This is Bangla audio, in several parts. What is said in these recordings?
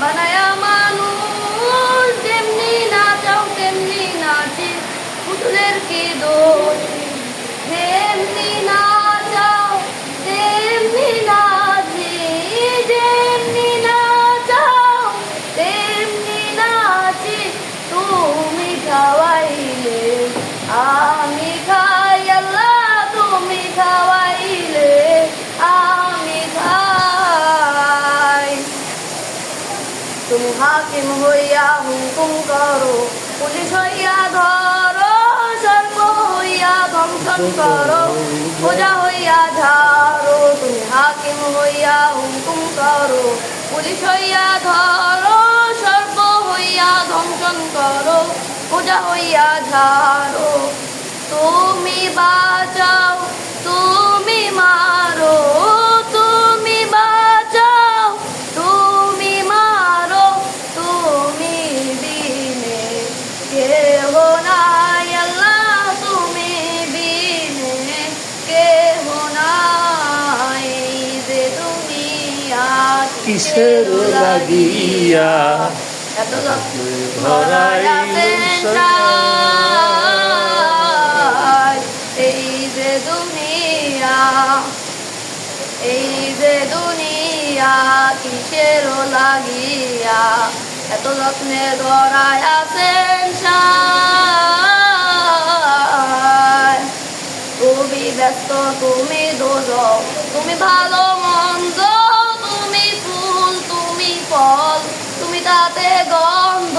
Bana yağma হাকিম হইয়া হুকুম করো পুলিশ হইয়া ধরো সর্ব হইয়া ধ্বংসন করো প্রজা হইয়া ঝাড়ো তুমি হাকিম হইয়া হুকুম করো পুলিশ হইয়া ধরো সর্ব হইয়া ধ্বংসন করো প্রজা হইয়া ঝাড়ো তুমি বাঁচাও তুমি কিসের লাগিয়া? এই যে দুনিয়া, এই যে দুনিয়া, কিসের লাগিয়া? এত যত্নে ধরায় আছেন তুমি ব্যস্ত, তুমি দোষ তুমি ভালো গন্ধ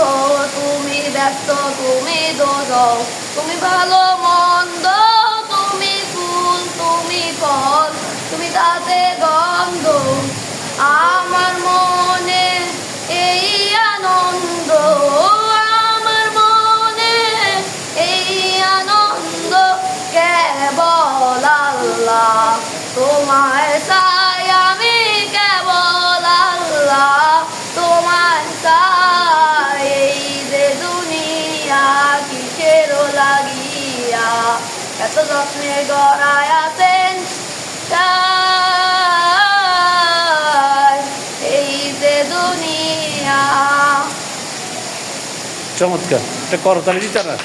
তুমি ব্যস্ত তুমি দোদ তুমি ভালো মন্দ এত যত্নে গড়ায় আছেন এই যে দুনিয়া। চমৎকার। এটা করতালি দিতে না